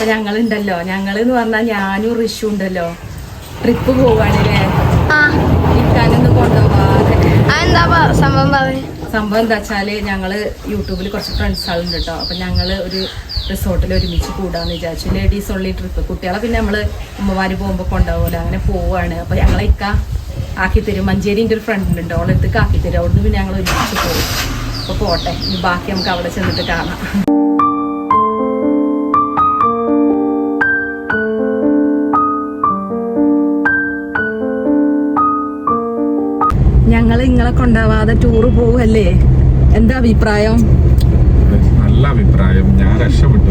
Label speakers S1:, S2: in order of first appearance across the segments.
S1: അപ്പൊ ഞങ്ങളുണ്ടല്ലോ. ഞങ്ങൾ എന്ന് പറഞ്ഞാൽ ഞാനും ഋഷു ഉണ്ടല്ലോ. ട്രിപ്പ് പോവാണല്ലേ? ഇക്കാനൊന്നും കൊണ്ടുപോവാതെ.
S2: സംഭവം
S1: എന്താ വെച്ചാൽ ഞങ്ങൾ യൂട്യൂബിൽ കുറച്ച് ഫ്രണ്ട്സ് ആളുണ്ട് കേട്ടോ അപ്പൊ ഞങ്ങൾ ഒരു റിസോർട്ടിൽ ഒരുമിച്ച് കൂടാന്ന് വിചാരിച്ചു. ലേഡീസ് ഉള്ളി ട്രിപ്പ് കുട്ടികളെ പിന്നെ നമ്മൾ ഉമ്മമാര് പോകുമ്പോ കൊണ്ടുപോകല്ലോ അങ്ങനെ പോവാണ്. അപ്പൊ ഞങ്ങളെ ഇക്ക ആക്കി തരും. മഞ്ചേരിന്റെ ഒരു ഫ്രണ്ട് ഉണ്ട് അവളെടുത്ത് ആക്കി തരും. അവിടുന്ന് പിന്നെ ഞങ്ങൾ ഒരുമിച്ച് പോകും അപ്പൊ പോട്ടെ. ബാക്കി നമുക്ക് അവിടെ ചെന്നിട്ട് കാണാം. കൊണ്ടുപോവാതെ ടൂറ് പോവല്ലേ? എന്താ അഭിപ്രായം?
S3: നല്ല അഭിപ്രായം. ഞാൻ രക്ഷപ്പെട്ടു.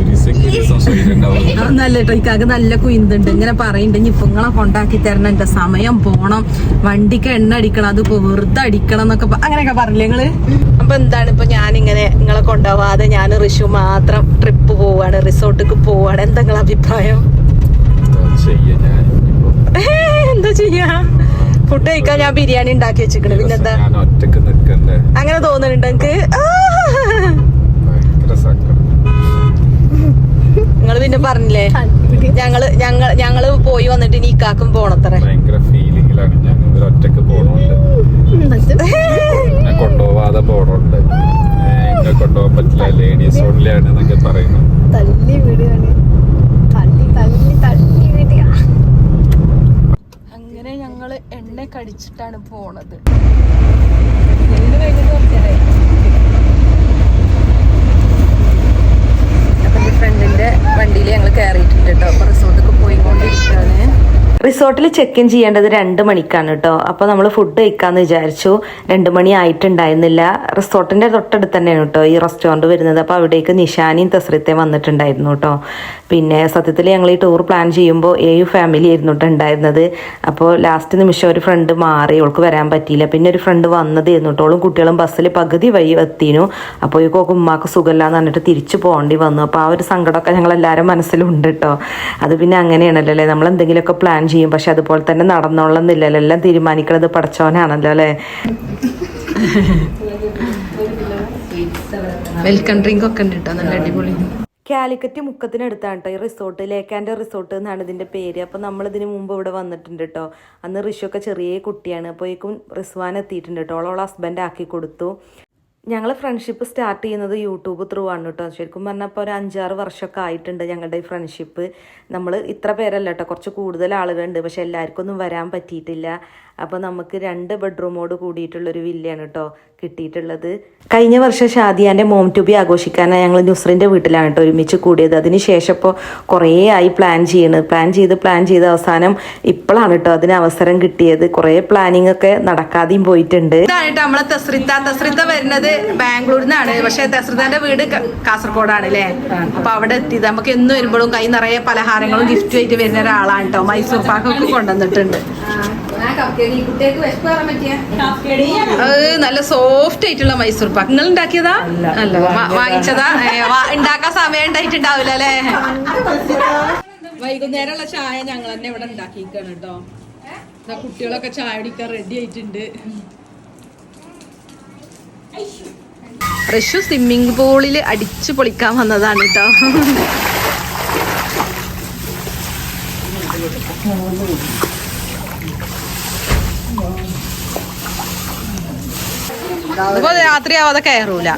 S1: നല്ല കേട്ടോ. ഇക്കാക്ക് നല്ല കുയിന്തുണ്ട്. ഇങ്ങനെ പറയുന്നുണ്ട് ഇനി ഇപ്പൊ നിങ്ങളെ കൊണ്ടാക്കി തരണം. എന്റെ സമയം പോണം. വണ്ടിക്ക് എണ്ണ അടിക്കണം. അതിപ്പോ വെറുതെ അടിക്കണം എന്നൊക്കെ അങ്ങനെയൊക്കെ പറഞ്ഞില്ലേ നിങ്ങൾ അപ്പൊ എന്താണ് ഇപ്പൊ ഇങ്ങനെ നിങ്ങളെ കൊണ്ടുപോവാതെ ഞാൻ ഋഷു മാത്രം ട്രിപ്പ് പോവാണ് റിസോർട്ടിക്ക് പോവാണ്. എന്താ നിങ്ങളെ അഭിപ്രായം? എന്താ ചെയ്യാ? ഫുഡ് കഴിക്കാൻ ഞാൻ ബിരിയാണി ഉണ്ടാക്കി വെച്ചിക്കണ് പിന്നെന്താ? അങ്ങനെ തോന്നുന്നുണ്ട് എനിക്ക്.
S3: ഭയങ്കര സങ്കടം.
S1: നിങ്ങൾ പിന്നെ പറഞ്ഞില്ലേ? ഞങ്ങൾ ഞങ്ങൾ ഞങ്ങൾ പോയി വന്നിട്ട് ഇനി ഇക്കാക്കും പോണത്രേ.
S3: ഭയങ്കര ഫീലിംഗിലാണ് ഞാൻ ഇവർ ഒറ്റയ്ക്ക് പോണോണ്ട്. എന്നെ കൊണ്ടുപോവാതെ പോണോണ്ട്. കൊണ്ടുപോകാൻ പറ്റില്ല. ലേഡീസ് ഓൺലി ആണ് എന്നൊക്കെ പറയുന്നു.
S2: തല്ലി വിടുകയാണ് തല്ലി തല്ലി തല്ലി വിടുക
S1: അങ്ങനെ ഞങ്ങൾ എണ്ണ കടിച്ചിട്ടാണ് പോണത്. അപ്പൊ എന്റെ ഫ്രണ്ടിന്റെ വണ്ടിയിൽ ഞങ്ങൾ കയറിയിട്ടുണ്ട് കേട്ടോ അപ്പൊ റിസോർട്ടൊക്കെ പോയിക്കൊണ്ടിരിക്കുകയാണ് റിസോർട്ടിൽ ചെക്ക് ഇൻ ചെയ്യേണ്ടത് രണ്ട് മണിക്കാണ് കേട്ടോ അപ്പോൾ നമ്മൾ ഫുഡ് കഴിക്കാന്ന് വിചാരിച്ചു. രണ്ട് മണി ആയിട്ടുണ്ടായിരുന്നില്ല. റിസോർട്ടിന്റെ തൊട്ടടുത്ത് തന്നെയാണ് കേട്ടോ ഈ റെസ്റ്റോറന്റ് വരുന്നത്. അപ്പോൾ അവിടേക്ക് നിഷാനിയും തസ്രിത്തയും വന്നിട്ടുണ്ടായിരുന്നു കേട്ടോ പിന്നെ സത്യത്തിൽ ഞങ്ങൾ ഈ ടൂർ പ്ലാൻ ചെയ്യുമ്പോൾ ഏഴ് ഫാമിലി ആയിരുന്നു കേട്ടോ ഉണ്ടായിരുന്നത്. അപ്പോൾ ലാസ്റ്റ് നിമിഷം ഒരു ഫ്രണ്ട് മാറി. അവൾക്ക് വരാൻ പറ്റിയില്ല. പിന്നെ ഒരു ഫ്രണ്ട് വന്നതായിരുന്നു കേട്ടോ കുട്ടികളും ബസ്സിൽ പകുതി വഴി എത്തിനു. അപ്പോൾ ഈ ഉമ്മാക്ക് സുഖമില്ലാന്ന് പറഞ്ഞിട്ട് തിരിച്ചു പോകേണ്ടി വന്നു. അപ്പോൾ ആ ഒരു സങ്കടമൊക്കെ ഞങ്ങൾ എല്ലാവരും മനസ്സിലുണ്ട് കേട്ടോ അത് പിന്നെ അങ്ങനെയാണല്ലോ അല്ലേ? നമ്മൾ എന്തെങ്കിലുമൊക്കെ പ്ലാൻ ചെയ്യും. പക്ഷെ അതുപോലെ തന്നെ നടന്നോളന്നില്ലല്ലോ. എല്ലാം തീരുമാനിക്കുന്നത് പഠിച്ചവനാണല്ലോ അല്ലേ? വെൽക്കം ഡ്രിങ്ക് ഒക്കെ ഉണ്ട് കേട്ടോ നല്ല അടിപൊളി. കാലിക്കറ്റ് മുക്കത്തിനടുത്താണ് കേട്ടോ ഈ റിസോർട്ട്. ലേക്കാന്റെ റിസോർട്ട് എന്നാണ് ഇതിന്റെ പേര്. അപ്പോൾ നമ്മളിതിന് മുമ്പ് ഇവിടെ വന്നിട്ടുണ്ട് കേട്ടോ അന്ന് ഒക്കെ ചെറിയ കുട്ടിയാണ്. അപ്പോഴേക്കും റിസ്വാൻ എത്തിയിട്ടുണ്ട് കേട്ടോ ഓളോളെ ഹസ്ബൻഡ് ആക്കി കൊടുത്തു. ഞങ്ങൾ ഫ്രണ്ട്ഷിപ്പ് സ്റ്റാർട്ട് ചെയ്യുന്നത് യൂട്യൂബ് ത്രൂ ആണ് കേട്ടോ ശരിക്കും പറഞ്ഞാൽ ഇപ്പോൾ ഒരു അഞ്ചാറ് വർഷമൊക്കെ ആയിട്ടുണ്ട് ഞങ്ങളുടെ ഈ ഫ്രണ്ട്ഷിപ്പ് നമ്മൾ ഇത്ര പേരല്ല കേട്ടോ കുറച്ച് കൂടുതൽ ആളുകളുണ്ട്. പക്ഷെ എല്ലാവർക്കും ഒന്നും വരാൻ പറ്റിയിട്ടില്ല. അപ്പോൾ നമുക്ക് രണ്ട് ബെഡ്റൂമോട് കൂടിയിട്ടുള്ളൊരു വില്ലയാണ് കേട്ടോ കിട്ടിയിട്ടുള്ളത്. കഴിഞ്ഞ വർഷം ഷാദിയാന്റെ മോം ടു ബി ആഘോഷിക്കാനാണ് ഞങ്ങൾ നുസ്രിന്റെ വീട്ടിലാണ് കേട്ടോ ഒരുമിച്ച് കൂടിയത്. അതിന് ശേഷം ഇപ്പോൾ കുറേ ആയി പ്ലാൻ ചെയ്യുന്നത് പ്ലാൻ ചെയ്ത് പ്ലാൻ ചെയ്ത് അവസാനം ഇപ്പോഴാണ് കേട്ടോ അതിന് അവസരം കിട്ടിയത്. കുറേ പ്ലാനിങ് ഒക്കെ നടക്കാതെയും പോയിട്ടുണ്ട്. നമ്മളെ തസ്രിത്ത തസ്രിത്ത വരുന്നത് ബാംഗ്ലൂരിൽ നിന്നാണ് പക്ഷെ തസ്രിത്താന്റെ വീട് കാസർഗോഡാണ് അല്ലേ അപ്പൊ അവിടെ എത്തിയത്. നമുക്ക് എന്നും വരുമ്പോഴും കൈ നിറയെ പലഹാരങ്ങളും ഗിഫ്റ്റും ആയിട്ട് വരുന്ന ഒരാളാണ് കേട്ടോ മൈസൂർ പാക്കൊക്കെ കൊണ്ടുവന്നിട്ടുണ്ട്. നല്ല സോഫ്റ്റ് ആയിട്ടുള്ള മൈസൂർ പാക്ക്. നിങ്ങൾ ഉണ്ടാക്കിയതാ? അല്ല. വാങ്ങിച്ചതാ? ഉണ്ടാക്കാൻ സമയം ഉണ്ടായിട്ടുണ്ടാവില്ല അല്ലേ? വൈകുന്നേരമുള്ള ചായ ഞങ്ങൾ തന്നെ ഇവിടെ ഉണ്ടാക്കിക്കാണ് കേട്ടോ. കുട്ടികളൊക്കെ ചായ കുടിക്കാൻ റെഡി ആയിട്ടുണ്ട്. റഷു സ്വിമ്മിംഗ് പൂളിൽ അടിച്ചു പൊളിക്കാൻ വന്നതാണ് കേട്ടോ. അതിപ്പോ രാത്രി ആവാതെ കയറൂല.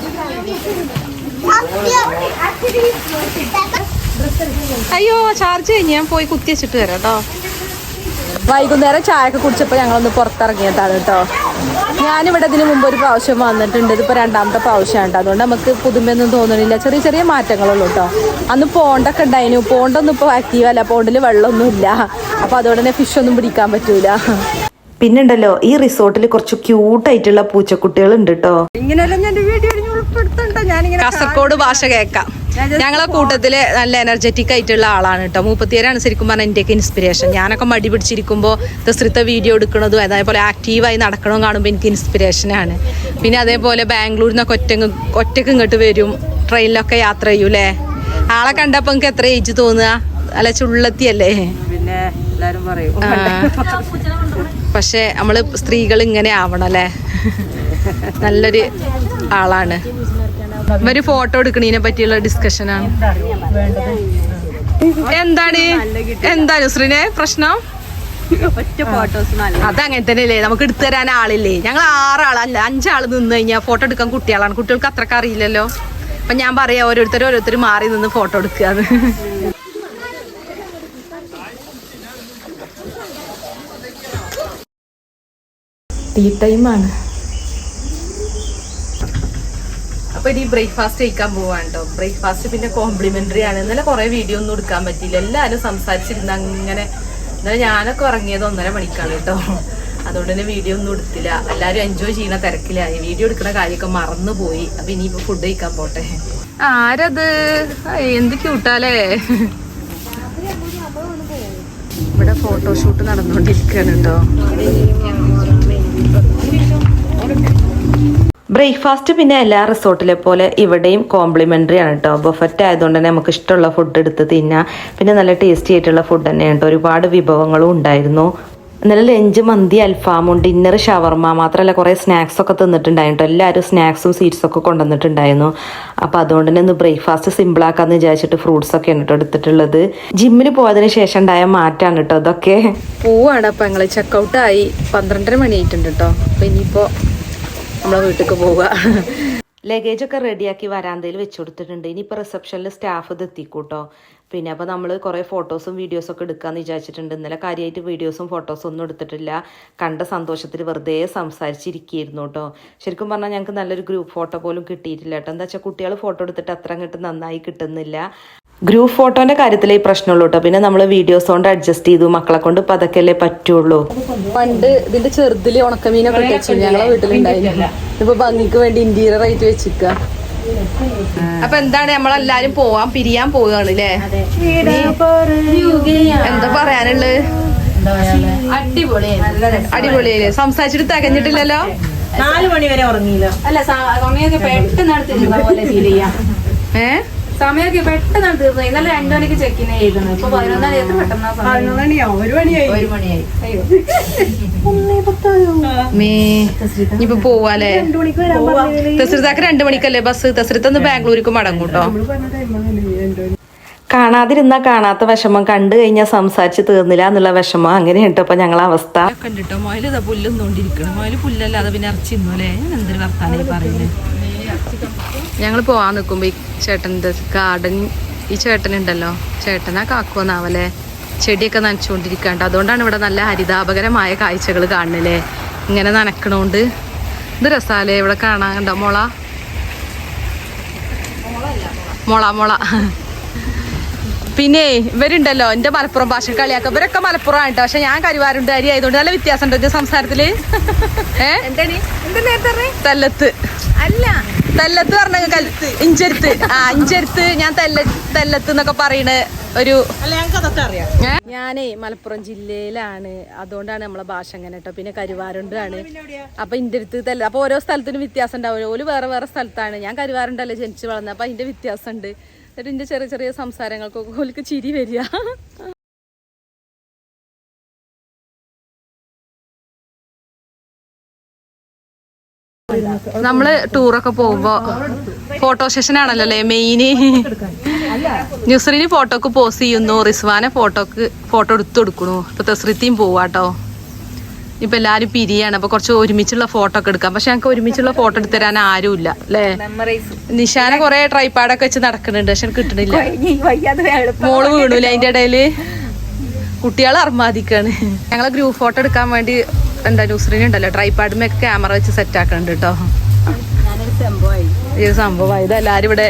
S1: അയ്യോ ചാർജ് കഴിഞ്ഞ് ഞാൻ പോയി കുത്തി വെച്ചിട്ട് വരാം കേട്ടോ വൈകുന്നേരം ചായ ഒക്കെ കുടിച്ചപ്പോൾ ഞങ്ങളൊന്ന് പുറത്തിറങ്ങിയതാണ് കേട്ടോ ഞാനിവിടെ ഇതിന് മുമ്പ് ഒരു പ്രാവശ്യം വന്നിട്ടുണ്ട്. ഇതിപ്പോൾ രണ്ടാമത്തെ പ്രാവശ്യമാണ് കേട്ടോ അതുകൊണ്ട് നമുക്ക് പുതുമയൊന്നും തോന്നണില്ല. ചെറിയ ചെറിയ മാറ്റങ്ങളുള്ളൂ കേട്ടോ അന്ന് പോണ്ടൊക്കെ ഉണ്ടായിരുന്നു പോണ്ടൊന്നും ഇപ്പോൾ ആക്റ്റീവ് അല്ല. പോണ്ടിൽ വെള്ളമൊന്നുമില്ല. അപ്പോൾ അതുകൊണ്ട് തന്നെ ഫിഷ് ഒന്നും പിടിക്കാൻ പറ്റൂല. പിന്നുണ്ടല്ലോ ഈ റിസോർട്ടിൽ കുറച്ച് ക്യൂട്ടായിട്ടുള്ള പൂച്ചക്കുട്ടികൾ ഉണ്ട് കേട്ടോ കാസർഗോഡ് ഭാഷ കേൾക്കാം ഞങ്ങളെ കൂട്ടത്തിൽ നല്ല എനർജറ്റിക് ആയിട്ടുള്ള ആളാണ് കേട്ടോ മൂപ്പത്തിയേരാണ് ശരിക്കും പറഞ്ഞാൽ എന്റെയൊക്കെ ഇൻസ്പിറേഷൻ ഞാനൊക്കെ മടി പിടിച്ചിരിക്കുമ്പോൾ തസ്രിത്ത വീഡിയോ എടുക്കുന്നതും അതേപോലെ ആക്റ്റീവായി നടക്കണതും കാണുമ്പോൾ എനിക്ക് ഇൻസ്പിറേഷനാണ് പിന്നെ അതേപോലെ ബാംഗ്ലൂരിൽ നിന്നൊക്കെ ഒറ്റ ഒറ്റയ്ക്ക് ഇങ്ങോട്ട് വരും. ട്രെയിനിലൊക്കെ യാത്ര ചെയ്യൂലേ ആളെ കണ്ടപ്പോൾ നിങ്ങൾക്ക് എത്ര ഏജ് തോന്നുക? അല്ല ചുള്ളത്തിയല്ലേ?
S4: പിന്നെ എല്ലാരും പറയും.
S1: പക്ഷെ നമ്മൾ സ്ത്രീകൾ ഇങ്ങനെ ആവണം അല്ലേ? നല്ലൊരു ആളാണ്. ഇവർ ഫോട്ടോ എടുക്കണതിനെ പറ്റിയുള്ള ഡിസ്കഷനാണ് എന്താണ്? എന്താണ് നുസ്രിനെ പ്രശ്നം? അതങ്ങനെ തന്നെയല്ലേ നമുക്ക് എടുത്തു തരാൻ ആളില്ലേ? ഞങ്ങൾ ആറാളല്ല അഞ്ചാൾ നിന്ന് കഴിഞ്ഞാൽ ഫോട്ടോ എടുക്കാൻ കുട്ടികളാണ്. കുട്ടികൾക്ക് അത്രയ്ക്ക് അറിയില്ലല്ലോ. അപ്പൊ ഞാൻ പറയാം ഓരോരുത്തർ ഓരോരുത്തർ മാറി നിന്ന് ഫോട്ടോ എടുക്കുക ടീ ടൈമാണ് അപ്പൊ ഇനി ബ്രേക്ക്ഫാസ്റ്റ് കഴിക്കാൻ പോവാണ് കേട്ടോ ബ്രേക്ക്ഫാസ്റ്റ് പിന്നെ കോംപ്ലിമെന്ററി ആണ്. ഇന്നലെ കുറെ വീഡിയോ ഒന്നും എടുക്കാൻ പറ്റിയില്ല. എല്ലാവരും സംസാരിച്ചിരുന്ന അങ്ങനെ. ഇന്നലെ ഞാനൊക്കെ ഉറങ്ങിയത് ഒന്നര മണിക്കാണ് കേട്ടോ അതുകൊണ്ട് തന്നെ വീഡിയോ ഒന്നും എടുത്തില്ല. എല്ലാവരും എൻജോയ് ചെയ്യുന്ന തിരക്കിലായി വീഡിയോ എടുക്കുന്ന കാര്യമൊക്കെ മറന്നു പോയി അപ്പൊ ഇനി ഫുഡ് കഴിക്കാൻ പോട്ടെ. ആരത്? എന്ത് ക്യൂട്ടാലേ ഇവിടെ ഫോട്ടോഷൂട്ട് നടന്നുകൊണ്ടിരിക്കുകയാണ് കേട്ടോ ബ്രേക്ക്ഫാസ്റ്റ് പിന്നെ എല്ലാ റിസോർട്ടിലെ പോലെ ഇവിടെയും കോംപ്ലിമെന്ററി ആണ് കേട്ടോ ബഫറ്റ് ആയതുകൊണ്ട് തന്നെ നമുക്ക് ഇഷ്ടമുള്ള ഫുഡ് എടുത്ത് തിന്നാം. പിന്നെ നല്ല ടേസ്റ്റി ആയിട്ടുള്ള ഫുഡ് തന്നെയാണ് കേട്ടോ ഒരുപാട് വിഭവങ്ങളും ഉണ്ടായിരുന്നു. ഇന്നലെ ലഞ്ച് മന്തി അൽഫാമും ഡിന്നർ ഷവർമ മാത്രമല്ല കുറേ സ്നാക്സ് ഒക്കെ തിന്നിട്ടുണ്ടായിരുന്നു. എല്ലാവരും സ്നാക്സും സ്വീറ്റ്സും ഒക്കെ കൊണ്ടുവന്നിട്ടുണ്ടായിരുന്നു. അപ്പോൾ അതുകൊണ്ട് തന്നെ ഇന്ന് ബ്രേക്ക്ഫാസ്റ്റ് സിമ്പിളാക്കാന്ന് വിചാരിച്ചിട്ട് ഫ്രൂട്ട്സ് ഒക്കെ ആണ് കേട്ടോ എടുത്തിട്ടുള്ളത്. ജിമ്മിൽ പോയതിന് ശേഷം ഉണ്ടായ മാറ്റാണ് കേട്ടോ ഇതൊക്കെ. പോവാണ് അപ്പം ഞങ്ങൾ ചെക്കൗട്ടായി പന്ത്രണ്ടര മണി ആയിട്ടുണ്ട് കേട്ടോ അപ്പം ഇനിയിപ്പോൾ നമ്മളെ വീട്ടിലേക്ക് പോവുക ലഗേജ് ഒക്കെ റെഡിയാക്കി വരാന്തയിൽ വെച്ചു കൊടുത്തിട്ടുണ്ട്. ഇനിയിപ്പോൾ റിസപ്ഷനിൽ സ്റ്റാഫ് ഇത് എത്തിക്കൂട്ടോ. പിന്നെ അപ്പോൾ നമ്മൾ കുറേ ഫോട്ടോസും വീഡിയോസും ഒക്കെ എടുക്കാമെന്ന് വിചാരിച്ചിട്ടുണ്ട്. ഇന്നലെ കാര്യമായിട്ട് വീഡിയോസും ഫോട്ടോസും ഒന്നും എടുത്തിട്ടില്ല. കണ്ട സന്തോഷത്തിൽ വെറുതെ സംസാരിച്ചിരിക്കുകയായിരുന്നു കേട്ടോ ശരിക്കും പറഞ്ഞാൽ ഞങ്ങൾക്ക് നല്ലൊരു ഗ്രൂപ്പ് ഫോട്ടോ പോലും കിട്ടിയിട്ടില്ല കേട്ടോ എന്താ വെച്ചാൽ കുട്ടികൾ ഫോട്ടോ എടുത്തിട്ട് അത്ര അങ്ങോട്ട് നന്നായി കിട്ടുന്നില്ല. ഗ്രൂപ്പ് ഫോട്ടോന്റെ കാര്യത്തിലേ ഈ പ്രശ്നമുള്ളൂ കേട്ടോ പിന്നെ നമ്മൾ വീഡിയോസ് കൊണ്ട് അഡ്ജസ്റ്റ് ചെയ്തു. മക്കളെ കൊണ്ട് ഇപ്പം അതൊക്കെയല്ലേ പറ്റുള്ളൂ. പണ്ട് ഇതിന്റെ ചെറുതിൽ ഉണക്കമീനൊക്കെ ഞങ്ങളെ വീട്ടിലുണ്ടായിരുന്നു. ഇപ്പൊ ഭംഗിക്ക് വേണ്ടി ഇന്റീരിയർ ആയിട്ട് വെച്ചിക്ക അപ്പൊ എന്താണ് നമ്മളെല്ലാരും പോവാൻ പിരിയാൻ പോവുകയാണ് അല്ലേ എന്താ പറയാനുള്ളത്? അടിപൊളിയല്ലേ സംസാരിച്ചിട്ട് തികഞ്ഞിട്ടില്ലല്ലോ?
S4: നാല് മണി വരെ ഉറങ്ങിയില്ല അല്ല സമയമൊക്കെ പെട്ടെന്ന് തീർന്ന പോലെ ഫീൽ ചെയ്യാം
S1: ഏ?
S4: സമയമൊക്കെ പെട്ടെന്ന് തീർന്നു ഇന്നലെ രണ്ടു മണിക്ക് ചെക്കിൻ ചെയ്തത് ഇപ്പൊ പതിനൊന്നാം എത്ര പെട്ടെന്നാ സമയം?
S2: ഒരു മണിയായി.
S4: ഒരു മണിയായി. അയ്യോ.
S1: ഇപ്പൊ പോവാല്ലേ? തസ്രിതാക്ക് രണ്ടു മണിക്കല്ലേ ബസ്? തസ്രിത്ത് ബാംഗ്ലൂർക്ക് മടങ്ങും കേട്ടോ. കാണാതിരുന്ന കാണാത്ത വിഷമം കണ്ടു കഴിഞ്ഞാൽ സംസാരിച്ച് തീർന്നില്ല എന്നുള്ള വിഷമം അങ്ങനെ ഇട്ടപ്പോ അപ്പൊ ഞങ്ങളെ അവസ്ഥ. കണ്ടിട്ടോ? മൊയിൽ ഇതാ പുല്ലുന്നോണ്ടിരിക്കണം മൊയിൽ പുല്ലല്ലാതെ പിന്നെ ഇറച്ചി ഇന്നല്ലേ എന്തൊരു വർത്താനം പറയുന്നത് ഞങ്ങൾ പോവാൻ നിൽക്കുമ്പോ ഈ ചേട്ടന്റെ ഗാർഡൻ ഈ ചേട്ടനുണ്ടല്ലോ. ചേട്ടനാ കാക്കുവന്നാവല്ലേ ചെടിയൊക്കെ നനച്ചുകൊണ്ടിരിക്കേണ്ട. അതുകൊണ്ടാണ് ഇവിടെ നല്ല ഹരിതാപകരമായ കാഴ്ചകൾ കാണുന്നില്ലേ ഇങ്ങനെ നനക്കണോണ്ട്. ഇത് രസാലേ ഇവിടെ കാണാൻ കണ്ടോ? മുള? മുള മുള. പിന്നെ ഇവരുണ്ടല്ലോ എന്റെ മലപ്പുറം ഭാഷ കളിയാക്ക. ഇവരൊക്കെ മലപ്പുറം ആയിട്ടോ പക്ഷെ ഞാൻ കരുവാരുണ്ട് അരി ആയതുകൊണ്ട് നല്ല വ്യത്യാസം ഉണ്ട് സംസാരത്തിൽ. തല്ലത്ത്.
S2: അല്ല.
S1: തെല്ലത്ത് പറഞ്ഞ കലത്ത് ഇഞ്ചരുത്ത്. ആ ഇഞ്ചരുത്ത് ഞാൻ തെല്ല തെല്ലത്ത് എന്നൊക്കെ പറയണ ഒരു? ഞാനേ മലപ്പുറം ജില്ലയിലാണ്. അതുകൊണ്ടാണ് നമ്മളെ ഭാഷ അങ്ങനെ കേട്ടോ പിന്നെ കരുവാരുണ്ടാണ് അപ്പൊ ഇന്റെ അടുത്ത് തെല്ല അപ്പൊ ഓരോ സ്ഥലത്തിനും വ്യത്യാസം ഉണ്ടാവും ഓൽ വേറെ വേറെ സ്ഥലത്താണ്. ഞാൻ കരുവാരുണ്ടല്ലേ ജനിച്ചു വളർന്നത് അപ്പൊ അതിന്റെ വ്യത്യാസം ഉണ്ട് എന്നിട്ട് ഇന്റെ ചെറിയ ചെറിയ സംസാരങ്ങൾക്കൊക്കെ ഓലിക്ക് ചിരി വരിക. നമ്മൾ ടൂറൊക്കെ പോകുമ്പോ ഫോട്ടോ സെഷൻ ആണല്ലോ അല്ലേ മെയിന് ന്യൂസറിന് ഫോട്ടോക്ക് പോസ് ചെയ്യുന്നു റിസ്വാനെ ഫോട്ടോക്ക് ഫോട്ടോ എടുത്തു കൊടുക്കണു ഇപ്പൊ തസ്രിത്തിയും പോവാട്ടോ ഇപ്പൊ എല്ലാരും പിരിയാണ് അപ്പൊ കുറച്ച് ഒരുമിച്ചുള്ള ഫോട്ടോ ഒക്കെ എടുക്കാം. പക്ഷെ ഞങ്ങൾക്ക് ഒരുമിച്ചുള്ള ഫോട്ടോ എടുത്തു തരാൻ ആരും ആരുമില്ല അല്ലേ? നിഷാന കൊറേ ട്രൈപ്പാഡൊക്കെ വെച്ച് നടക്കുന്നുണ്ട് പക്ഷെ കിട്ടണില്ല മോൾ വീണൂല അതിന്റെ ഇടയിൽ? കുട്ടികൾ അർമാദിക്കാണ്. ഞങ്ങളെ ഗ്രൂപ്പ് ഫോട്ടോ എടുക്കാൻ വേണ്ടി എന്താ ന്യൂസ്രീൻ ഉണ്ടല്ലോ ട്രൈപ്പാഡുമൊക്കെ ക്യാമറ വെച്ച് സെറ്റ് ആക്കുന്നുണ്ട് കേട്ടോ.
S4: സംഭവമായി
S1: ഈ ഒരു സംഭവം ഇത് എല്ലാരും ഇവിടെ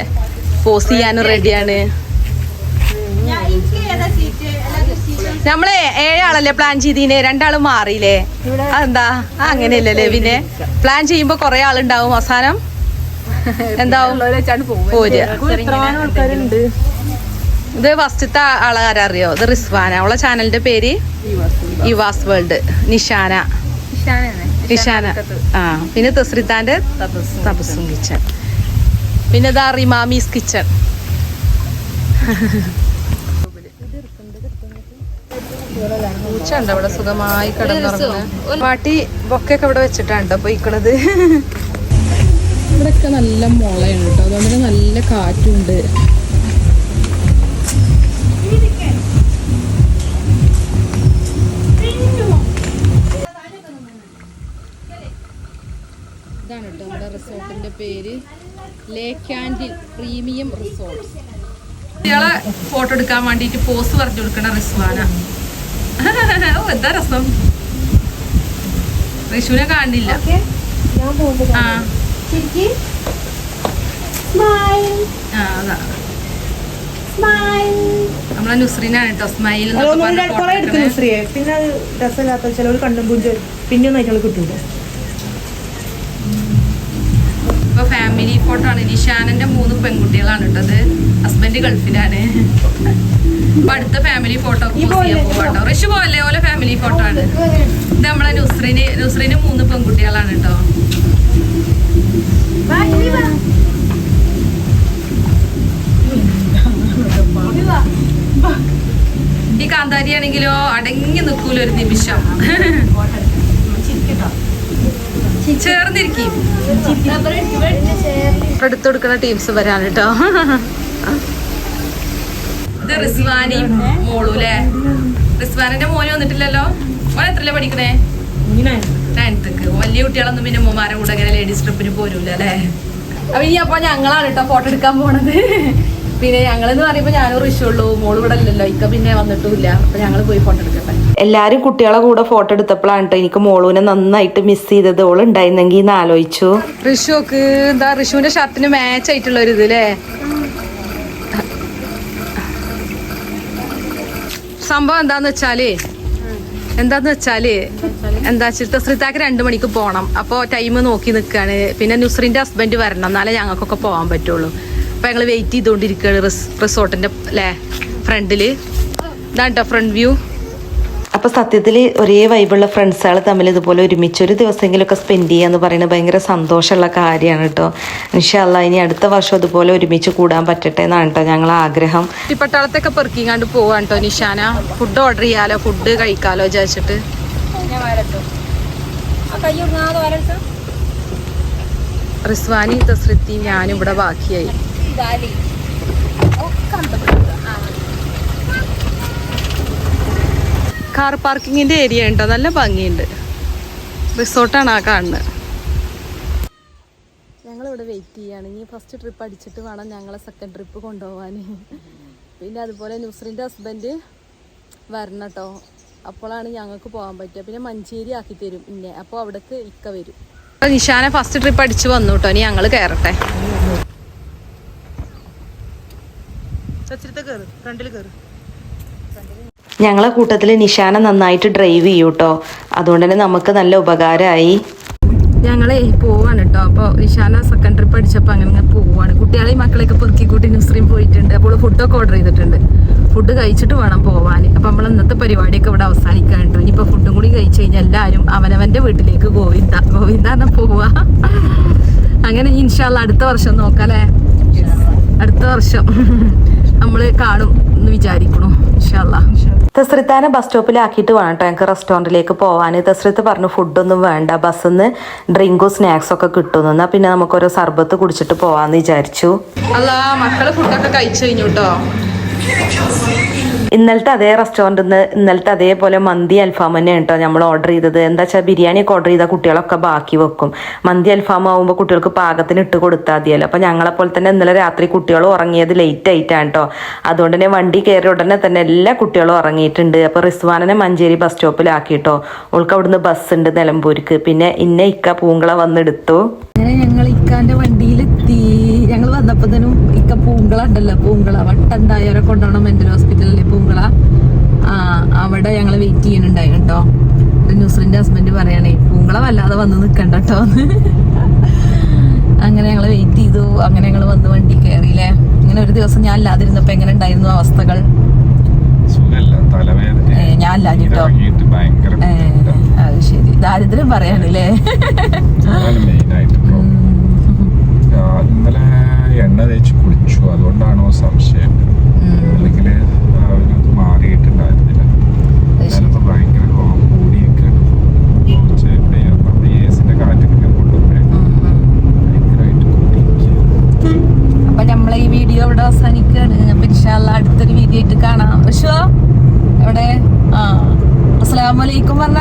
S1: പോസ്റ്റ് ചെയ്യാനും റെഡിയാണ് നമ്മളെ ഏഴാളല്ലേ പ്ലാൻ ചെയ്തീനെ? രണ്ടാളും മാറിയില്ലേ? അതെന്താ? അങ്ങനെയല്ലേ പിന്നെ? പ്ലാൻ ചെയ്യുമ്പോ കൊറേ ആളുണ്ടാവും. അവസാനം എന്താവും? ഇത് ഫസ്റ്റത്തെ ആളാരറിയോ ഇത് റിസ്വാന. അവളെ ചാനലിന്റെ പേര് ഇവാസ് വേൾഡ് നിഷാന. നിഷാന ആ പിന്നെ തസ്രിത്താന്റെ തപസ്സും കിച്ചൺ പിന്നെ ദാ റിമാമീസ് കിച്ചൺ പൂച്ചുണ്ട് ഇവിടെ സുഖമായി കിടന്നിറങ്ങുന്നത് പാട്ടി ബൊക്കൊക്കെ ഇവിടെ വെച്ചിട്ടാണ് കേട്ടോ പോയിക്കണത്. ഇവിടെയൊക്കെ നല്ല മുളയാണ് കേട്ടോ. അതുകൊണ്ട് നല്ല കാറ്റുണ്ട്.
S2: റിസോർട്ടിന്റെ പേര് ലേക്ക് ആൻഡിൽ പ്രീമിയം റിസോർട്ട്.
S1: കുട്ടികളെ ഫോട്ടോ എടുക്കാൻ വേണ്ടിട്ട് പോസ് പറഞ്ഞു കൊടുക്കണ റിസ്വാന. ഓ എന്താ രസം? റിഷുവിനെ കാണില്ല. ആ. ആ, അതാ. നമ്മളെ നുസ്രീനാണ് കേട്ടോ സ്മൈൽ.
S5: പിന്നെ അത് രസമില്ലാത്ത ചിലവർ കണ്ടും പുഞ്ച പിന്നെ ഒന്നായിട്ട് കിട്ടൂല.
S1: ഫാമിലി ഫോട്ടോ ആണ്. നിഷാനന്റെ മൂന്ന് പെൺകുട്ടികളാണ് കേട്ടത് ഹസ്ബൻഡ് ഗൾഫിലാണ്. അപ്പൊ അടുത്ത ഫാമിലി ഫോട്ടോ പോവാട്ടോ ഋഷു പോലെ ഓലെ ഫാമിലി ഫോട്ടോ ആണ്. ഇത് നമ്മളെ നുസ്രീന് നുസ്രീന് മൂന്ന് പെൺകുട്ടികളാണ് കേട്ടോ. ഈ കാന്താരി ആണെങ്കിലോ അടങ്ങി നിൽക്കൂല ഒരു നിമിഷം. ചേർന്നിരിക്കും. എടുത്തു കൊടുക്കുന്ന ടീംസ് വരാൻ കേട്ടോ. ഇത് റിസ്വാനിയും മോളും അല്ലേ റിസ്വാനിന്റെ മോന് വന്നിട്ടില്ലല്ലോ? മോൻ എത്രല്ലേ പഠിക്കണേ? നയൻത്തേക്ക് വലിയ കുട്ടികളൊന്നും പിന്നെ ഉമ്മമാരെ കൂടെ അങ്ങനെ ലേഡീസ് ട്രിപ്പിന് പോരൂല അല്ലേ അപ്പൊ ഇനി അപ്പൊ ഞങ്ങളാണ് കേട്ടോ ഫോട്ടോ എടുക്കാൻ പോണത്. പിന്നെ ഞങ്ങളെന്ന് പറയുമ്പോ ഞാനും ഉള്ളൂ മോൾ ഇവിടെ ഇല്ലല്ലോ. ഇക്ക പിന്നെ വന്നിട്ടുമില്ല. അപ്പൊ ഞങ്ങൾ പോയി ഫോട്ടോ എടുക്കട്ടെ. എല്ലാരും കുട്ടികളെ കൂടെ ഫോട്ടോ എടുത്തപ്പോഴാണ് കേട്ടോ എനിക്ക് മോളൂനെ നന്നായിട്ട് മിസ് ചെയ്തത്. ഓൾ ഉണ്ടായിരുന്നെങ്കിൽ എന്ന് ആലോചിച്ചു. ഋഷുക്ക് എന്താ ഋഷുവിന്റെ ഷർട്ടിന് മാച്ച് ആയിട്ടുള്ള ഒരു ഇത് അല്ലേ സംഭവം എന്താന്ന് വെച്ചാൽ എന്താന്ന് വെച്ചാൽ എന്താ വെച്ചാൽ ശ്രീതാക്ക് രണ്ടു മണിക്ക് പോണം. അപ്പോൾ ടൈം നോക്കി നിൽക്കുകയാണ് പിന്നെ നുസ്രിന്റെ ഹസ്ബൻഡ് വരണം. എന്നാലേ ഞങ്ങൾക്കൊക്കെ പോകാൻ പറ്റുള്ളൂ. അപ്പൊ ഞങ്ങൾ വെയിറ്റ് ചെയ്തുകൊണ്ടിരിക്കുകയാണ് റിസോർട്ടിന്റെ അല്ലേ? ഫ്രണ്ടിൽ ഇതാണ് ഫ്രണ്ട് വ്യൂ അപ്പൊ സത്യത്തിൽ ഒരേ വൈബുള്ള ഫ്രണ്ട്സുകൾ തമ്മിൽ ഇതുപോലെ ഒരുമിച്ച് ഒരു ദിവസമെങ്കിലുമൊക്കെ സ്പെൻഡ് ചെയ്യുക എന്ന് പറയുന്നത് ഭയങ്കര സന്തോഷമുള്ള കാര്യമാണ് കേട്ടോ ഇൻഷല്ല ഇനി അടുത്ത വർഷം ഇതുപോലെ ഒരുമിച്ച് കൂടാൻ പറ്റട്ടെ എന്നാണ് കേട്ടോ ഞങ്ങൾ ആഗ്രഹം. പട്ടാളത്തൊക്കെ പെറുക്കിങ്ങാണ്ട് പോവാണ് കേട്ടോ നിഷാന. ഫുഡ് ഓർഡർ ചെയ്യാലോ? ഫുഡ് കഴിക്കാലോ വിചാരിച്ചിട്ട്. റിസ്വാനി തസ്രിത്തി ഞാനും ഇവിടെ ബാക്കിയായി. കാർ പാർക്കിങ്ങിന്റെ ഏരിയ ഉണ്ടോ? നല്ല ഭംഗിയുണ്ട്. റിസോർട്ടാണ് ആ കാണുന്നത് ഞങ്ങളിവിടെ വെയിറ്റ് ചെയ്യാണ്. ഇനി ഫസ്റ്റ് ട്രിപ്പ് അടിച്ചിട്ട് വേണം ഞങ്ങളെ സെക്കൻഡ് ട്രിപ്പ് കൊണ്ടുപോകാൻ പിന്നെ അതുപോലെ നുസ്രിന്റെ ഹസ്ബൻഡ് വരണം കേട്ടോ അപ്പോഴാണ് ഞങ്ങൾക്ക് പോകാൻ പറ്റുക. പിന്നെ മഞ്ചേരി ആക്കി തരും ഇന്നെ. അപ്പോൾ അവിടേക്ക് ഇക്ക വരും. നിഷാനെ ഫസ്റ്റ് ട്രിപ്പ് അടിച്ച് വന്നു കേട്ടോ ഇനി ഞങ്ങൾ കയറട്ടെ
S5: കയറ് ഫ്രണ്ടിൽ കയറ്
S1: ഞങ്ങളെ കൂട്ടത്തിൽ നിഷാന നന്നായിട്ട് ഡ്രൈവ് ചെയ്യൂ കേട്ടോ അതുകൊണ്ട് തന്നെ നമുക്ക് നല്ല ഉപകാരമായി. ഞങ്ങളെ പോവാണ് കേട്ടോ അപ്പോൾ നിഷാന സെക്കൻഡ് ട്രിപ്പ് അടിച്ചപ്പോൾ അങ്ങനെ പോവാണ്. കുട്ടികളെയും മക്കളെയൊക്കെ പെറുക്കി കൂട്ടി നുസ്രീം പോയിട്ടുണ്ട്. അപ്പോൾ ഫുഡൊക്കെ ഓർഡർ ചെയ്തിട്ടുണ്ട്. ഫുഡ് കഴിച്ചിട്ട് വേണം പോവാൻ അപ്പം നമ്മൾ ഇന്നത്തെ പരിപാടിയൊക്കെ ഇവിടെ അവസാനിക്കാനുണ്ട് ഇനിയിപ്പോൾ ഫുഡും കൂടി കഴിച്ചു കഴിഞ്ഞാൽ എല്ലാവരും അവനവന്റെ വീട്ടിലേക്ക് ഗോവിന്ദ. ഗോവിന്ദ എന്നാ പോവാ അങ്ങനെ ഇൻഷാല്ല അടുത്ത വർഷം നോക്കാം അല്ലേ? അടുത്ത വർഷം നമ്മൾ കാണും എന്ന് വിചാരിക്കണു ഇൻഷാല്ല തസ്രിത്താനെ ബസ് സ്റ്റോപ്പിലാക്കിയിട്ട് വേണം കേട്ടോ ഞങ്ങൾക്ക് റെസ്റ്റോറന്റിലേക്ക് പോകാൻ തസ്രിത്ത് പറഞ്ഞു ഫുഡൊന്നും വേണ്ട ബസ്സിൽ നിന്ന് ഡ്രിങ്കും സ്നാക്സും ഒക്കെ കിട്ടുന്നു പിന്നെ നമുക്ക് ഓരോ സർബത്ത് കുടിച്ചിട്ട് പോകാമെന്ന് വിചാരിച്ചു. അല്ല മക്കൾ ഫുഡൊക്കെ കഴിച്ചു കഴിഞ്ഞു കേട്ടോ ഇന്നലത്തെ അതേ റെസ്റ്റോറന്റിൽ നിന്ന് ഇന്നലത്തെ അതേപോലെ മന്തി അൽഫാം തന്നെയാണ് കേട്ടോ നമ്മൾ ഓർഡർ ചെയ്തത്. എന്താ വെച്ചാൽ ബിരിയാണി ഒക്കെ ഓർഡർ ചെയ്താൽ കുട്ടികളൊക്കെ ബാക്കി വെക്കും. മന്തി അൽഫാം ആകുമ്പോൾ കുട്ടികൾക്ക് പാകത്തിന് ഇട്ട് കൊടുത്താൽ മതിയല്ലോ. അപ്പം ഞങ്ങളെപ്പോലെ തന്നെ ഇന്നലെ രാത്രി കുട്ടികൾ ഉറങ്ങിയത് ലേറ്റ് ആയിട്ടാണ് കേട്ടോ. അതുകൊണ്ട് തന്നെ വണ്ടി കയറിയ ഉടനെ തന്നെ എല്ലാ കുട്ടികളും ഉറങ്ങിയിട്ടുണ്ട്. അപ്പോൾ റിസ്വാനനെ മഞ്ചേരി ബസ് സ്റ്റോപ്പിലാക്കി കേട്ടോ. ഓൾക്ക് അവിടുന്ന് ബസ് ഉണ്ട് നിലമ്പൂർക്ക്. പിന്നെ ഇന്ന ഇക്ക പൂങ്കള വന്നെടുത്തു. ഞങ്ങൾ ഇക്കാന്റെ വണ്ടിയിലെത്തി. വന്നപ്പോഴത്തേനും ഇക്ക പൂങ്കള ഉണ്ടല്ലോ പൂങ്കള വട്ടന്തായവരെ കൊണ്ടുപോകണം മെന്റൽ ഹോസ്പിറ്റലിലെ പൂങ്കള. ആ അവിടെ ഞങ്ങൾ വെയിറ്റ് ചെയ്യുന്നുണ്ടായി കേട്ടോ. ന്യൂസിലിന്റെ ഹസ്ബൻഡ് പറയണേ പൂങ്കള വല്ലാതെ വന്ന് നിൽക്കണ്ട കേട്ടോ. അങ്ങനെ ഞങ്ങൾ വെയിറ്റ് ചെയ്തു. അങ്ങനെ ഞങ്ങൾ വന്ന് വണ്ടി കയറിയില്ലേ. ഇങ്ങനെ ഒരു ദിവസം ഞാൻ അല്ലാതിരുന്നപ്പോ എങ്ങനെ ഉണ്ടായിരുന്നു അവസ്ഥകൾ? ഞാൻ
S3: ഭയങ്കര
S1: ഏ, അത് ശരി. ദാരിദ്ര്യം പറയാനല്ലേ
S3: എണ്ണ തേച്ച് കുളിച്ചു അതുകൊണ്ടാണോ സംശയം. അല്ലെങ്കിൽ അവരത് മാറിയിട്ടുണ്ടായിരുന്നില്ല. ചിലപ്പോൾ ഭയങ്കര കോ- കൂടിയൊക്കെയാണ് കുറച്ച് നമ്മുടെ ഏസിന്റെ കാറ്റൊക്കെ ഇങ്ങനെ കൊണ്ടുപോയി ഭയങ്കരമായിട്ട് കൂടിയിരിക്കുക
S1: അപ്പൊ നമ്മളെ ഈ വീഡിയോ ഇവിടെ അവസാനിക്കുകയാണ്. അപ്പൊ ഇൻഷാല്ല അടുത്തൊരു വീഡിയോ ആയിട്ട് കാണാം. പക്ഷോ എവിടെ? ആ. അസ്സലാമലൈക്കും പറഞ്ഞ.